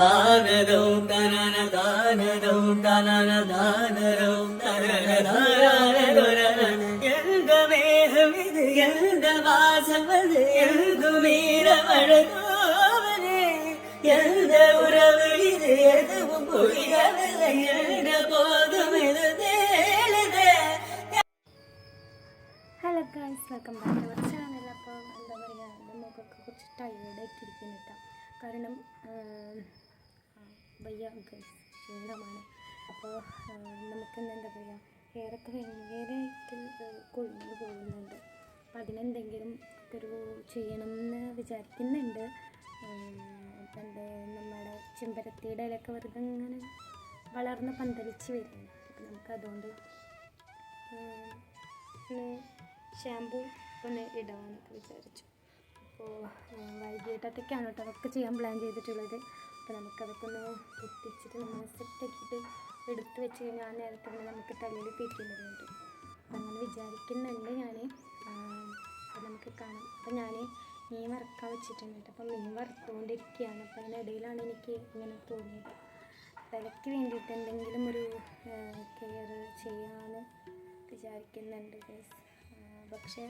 ദാനരൗ hello guys welcome back to അപ്പം എന്താ പറയുക നമുക്കൊക്കെ കുറച്ച് ടയേർഡായിട്ടിരിക്കുന്നു കാരണം വയ്യ ഗൈസ് ക്ഷീണമാണ്. അപ്പോൾ നമുക്ക് ഇന്ന് എന്താ പറയുക ഹെയറൊക്കെ ഭയങ്കരമായിട്ട് കൊഴിഞ്ഞു പോകുന്നുണ്ട്. അപ്പം അതിനെന്തെങ്കിലും ഒരു ചെയ്യണം എന്ന് വിചാരിക്കുന്നുണ്ട് പണ്ട് നമ്മുടെ ചെമ്പരത്തിയുടെ ഇലയൊക്കെ വെറുതെ ഇങ്ങനെ വളർന്ന് പന്തലിച്ച് വരുന്നു അപ്പം നമുക്കതുകൊണ്ട് ഷാമ്പു ഒന്ന് ഇടാമെന്നൊക്കെ വിചാരിച്ചു. അപ്പോൾ വൈകിട്ടത്തേക്കാണ് കേട്ടോ അതൊക്കെ ചെയ്യാൻ പ്ലാൻ ചെയ്തിട്ടുള്ളത്. അപ്പോൾ നമുക്കതൊക്കെ ഒന്ന് പൊട്ടിച്ചിട്ട് നമ്മൾ സെറ്റാക്കിയിട്ട് എടുത്ത് വെച്ച് കഴിഞ്ഞാൽ ആ നേരത്തെ നമുക്ക് തലയിൽ തേക്കുന്നതുണ്ട് അപ്പം അങ്ങനെ വിചാരിക്കുന്നുണ്ട് ഞാൻ അപ്പോൾ നമുക്ക് കാണാം. അപ്പോൾ ഞാൻ മീൻ വറക്കാൻ വെച്ചിട്ടുണ്ട് കേട്ടോ. അപ്പോൾ മീൻ വറുത്തുകൊണ്ടിരിക്കുകയാണ്. അപ്പോൾ അതിനിടയിലാണ് എനിക്ക് ഇങ്ങനെ തോന്നിയത്. വിലയ്ക്ക് വേണ്ടിയിട്ട് എന്തെങ്കിലും ഒരു കെയർ ചെയ്യാമെന്ന് വിചാരിക്കുന്നുണ്ട് ഗൈസ് പക്ഷേ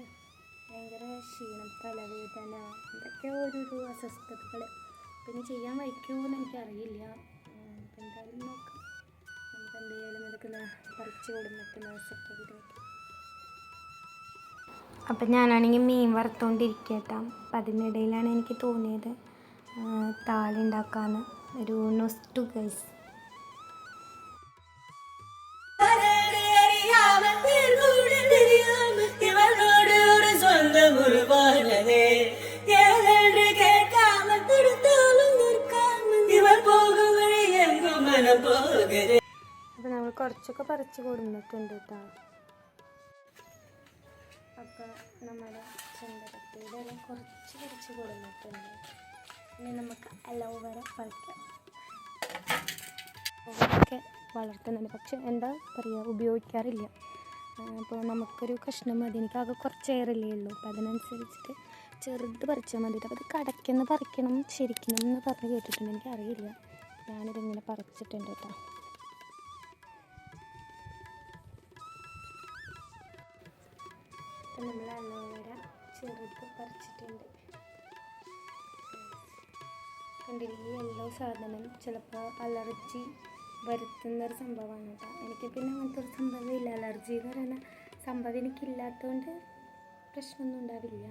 ഭയങ്കര ക്ഷീണം തലവേദന എന്തൊക്കെയോ ഒരു അസ്വസ്ഥതകൾ പിന്നെ ചെയ്യാൻ വയ്ക്കുമോ എന്ന് എനിക്കറിയില്ല അപ്പം എന്തായാലും നോക്കാം. നമുക്ക് എന്തായാലും ഇതൊക്കെ ഒന്ന് പറിച്ച് കൊടുന്നിട്ട് വെക്കാം. അപ്പം ഞാനാണെങ്കിൽ മീൻ വറുത്തുകൊണ്ടിരിക്കുക കേട്ടോ അപ്പം അതിനിടയിലാണ് എനിക്ക് തോന്നിയത് താളുണ്ടാക്കാന്ന്. ഒരു നൊസ്റ്റു ഗൈസ് അപ്പം നമ്മൾ കുറച്ചൊക്കെ പറിച്ച് കൊടുത്തിട്ടുണ്ട് കേട്ടോ അപ്പോൾ നമ്മുടെ ചെമ്പരത്തിയിലെല്ലാം കുറച്ച് പറിച്ച് കൊടുത്തിട്ടുണ്ട് ഇനി നമുക്ക് അലോവേര പറിക്കാം. ഒക്കെ വളർത്തുന്നുണ്ട്. പക്ഷെ എന്താ പറയുക ഉപയോഗിക്കാറില്ല. അപ്പോൾ നമുക്കൊരു കഷ്ണം മതി. എനിക്കാകെ കുറച്ച് എയറല്ലേ ഉള്ളൂ. അപ്പോൾ അതിനനുസരിച്ചിട്ട് ചെറുത് പറിച്ചാൽ മതി അപ്പോൾ അത് കടയ്ക്കെന്ന് പറിക്കണം ശരിക്കണം എന്ന് പറഞ്ഞ് കേട്ടിട്ടുണ്ട്. എനിക്കറിയില്ല. ഞാനിതിങ്ങനെ പറിച്ചിട്ടുണ്ട് കേട്ടോ അപ്പം നമ്മൾ അലോവേര ചെറുത് പറിച്ചിട്ടുണ്ട്. യെല്ലോ സാധനം ചിലപ്പോൾ അലർജി വരുത്തുന്നൊരു സംഭവമാണ് കേട്ടോ എനിക്ക് പിന്നെ അങ്ങനത്തെ ഒരു സംഭവമില്ല അലർജി എന്ന് പറയുന്ന സംഭവം എനിക്കില്ലാത്തതുകൊണ്ട് പ്രശ്നമൊന്നും ഉണ്ടാവില്ല.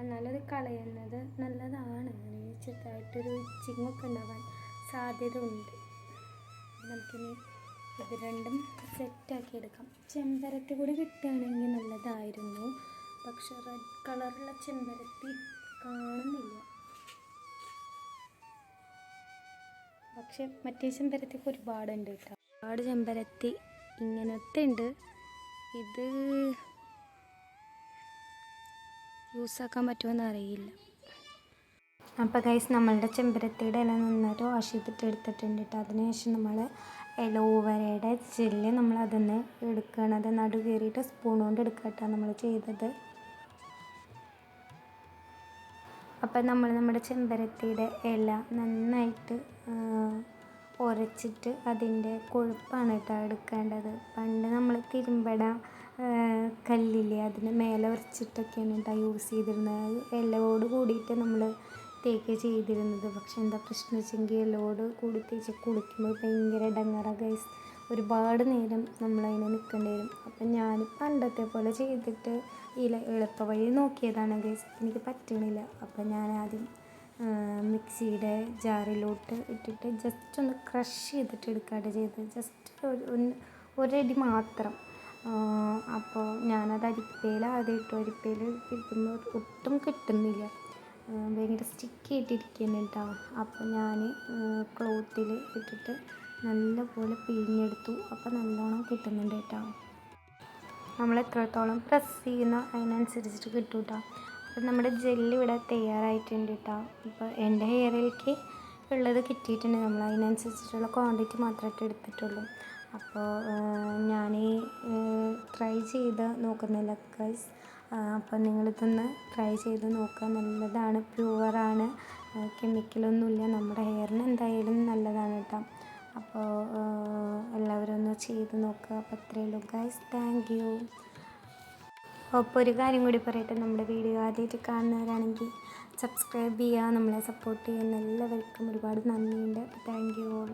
എന്നാലത് കളയുന്നത് നല്ലതാണ്. അല്ലെങ്കിൽ ചെറുതായിട്ടൊരു ഇച്ചിങ്ങൊക്കെ ഉണ്ടാവാൻ സാധ്യത ഉണ്ട് നമുക്കിനി ഇത് രണ്ടും സെറ്റാക്കി എടുക്കാം. ചെമ്പരത്തി കൂടി കിട്ടുകയാണെങ്കിൽ നല്ലതായിരുന്നു. പക്ഷെ റെഡ് കളറുള്ള ചെമ്പരത്തി കാണുന്നില്ല. പക്ഷെ മറ്റേ ചെമ്പരത്തിക്ക് ഒരുപാടുണ്ട് കേട്ടോ. ഒരുപാട് ചെമ്പരത്തി ഇങ്ങനത്തെ ഉണ്ട്. ഇത് യൂസാക്കാൻ പറ്റുമോ അറിയില്ല. അപ്പോൾ ഗൈസ് നമ്മളുടെ ചെമ്പരത്തിയുടെ ഇല നന്നായിട്ട് വാഷ് ചെയ്തിട്ട് എടുത്തിട്ടുണ്ട് കേട്ടോ. അതിനുശേഷം നമ്മൾ എലോവരയുടെ ജെല്ല് നമ്മൾ അതിന്ന് എടുക്കണത് നടു കയറിയിട്ട് സ്പൂൺ കൊണ്ട് എടുക്കുക കേട്ടോ നമ്മൾ ചെയ്തത്. അപ്പം നമ്മൾ നമ്മുടെ ചെമ്പരത്തിയുടെ ഇല നന്നായിട്ട് ഉരച്ചിട്ട് അതിന്റെ കൊഴുപ്പാണ് കേട്ടോ എടുക്കേണ്ടത്. പണ്ട് നമ്മൾ തിരുമ്പട കല്ലില്ലേ അതിന് മേലെ ഉരച്ചിട്ടൊക്കെയാണ് കേട്ടോ യൂസ് ചെയ്തിരുന്നത്. ഇലയോട് കൂടിയിട്ട് നമ്മൾ തേക്കുക ചെയ്തിരുന്നത്. പക്ഷെ എന്താ പ്രശ്നം വെച്ചെങ്കിൽ ലോഡ് കൂടി തേച്ച് കുളിക്കുമ്പോൾ ഭയങ്കര ഇടങ്ങറ ഗൈസ് ഒരുപാട് നേരം നമ്മളതിനെ നിൽക്കേണ്ടി വരും. അപ്പം ഞാൻ പണ്ടത്തെ പോലെ ചെയ്തിട്ട് ഈ എളുപ്പ വഴി നോക്കിയതാണ് ഗൈസ് എനിക്ക് പറ്റണില്ല. അപ്പം ഞാൻ ആദ്യം മിക്സിയുടെ ജാറിലോട്ട് ഇട്ടിട്ട് ജസ്റ്റ് ഒന്ന് ക്രഷ് ചെയ്തിട്ട് എടുക്കാട്ട് ചെയ്തത്. ജസ്റ്റ് ഒരു ഒരടി മാത്രം. അപ്പോൾ ഞാനത് അരിപ്പയിൽ ആദ്യം ഇട്ടു. അരിപ്പയിൽ ഇരിക്കുമ്പോൾ ഒട്ടും കിട്ടുന്നില്ല. ഭയങ്കര സ്റ്റിക്ക് ആയിട്ടിരിക്കുന്നു കേട്ടോ അപ്പോൾ ഞാൻ ക്ലോത്തിൽ ഇട്ടിട്ട് നല്ലപോലെ പിഴിഞ്ഞെടുത്തു. അപ്പോൾ നല്ലോണം കിട്ടുന്നുണ്ട് കേട്ടോ. നമ്മൾ എത്രത്തോളം പ്രസ് ചെയ്യുന്ന അതിനനുസരിച്ചിട്ട് കിട്ടും കേട്ടോ അപ്പം നമ്മുടെ ജെല്ല് ഇവിടെ തയ്യാറായിട്ടുണ്ട് കേട്ടോ. അപ്പോൾ എന്റെ ഹെയറിലേക്ക് ഉള്ളത് കിട്ടിയിട്ടുണ്ട്. നമ്മൾ അതിനനുസരിച്ചിട്ടുള്ള ക്വാണ്ടിറ്റി മാത്രമായിട്ട് എടുത്തിട്ടുള്ളൂ. അപ്പോൾ ഞാൻ ട്രൈ ചെയ്ത് നോക്കുന്നില്ല ഗൈസ് അപ്പം നിങ്ങളിതൊന്ന് ട്രൈ ചെയ്ത് നോക്കുക. നല്ലതാണ് പ്യുവറാണ് കെമിക്കലൊന്നുമില്ല നമ്മുടെ ഹെയറിന് എന്തായാലും നല്ലതാണ് കേട്ടോ. അപ്പോൾ എല്ലാവരും ഒന്ന് ചെയ്ത് നോക്കുക. അപ്പോൾ അത്രയേ ഉള്ളൂ ഗൈസ് താങ്ക് യു അപ്പോൾ ഒരു കാര്യം കൂടി പറയട്ടെ. നമ്മുടെ വീഡിയോ ആദ്യമായിട്ട് കാണുന്നവരാണെങ്കിൽ സബ്സ്ക്രൈബ് ചെയ്യുക. നമ്മളെ സപ്പോർട്ട് ചെയ്യുന്ന എല്ലാവർക്കും ഒരുപാട് നന്ദിയുണ്ട്. Thank you all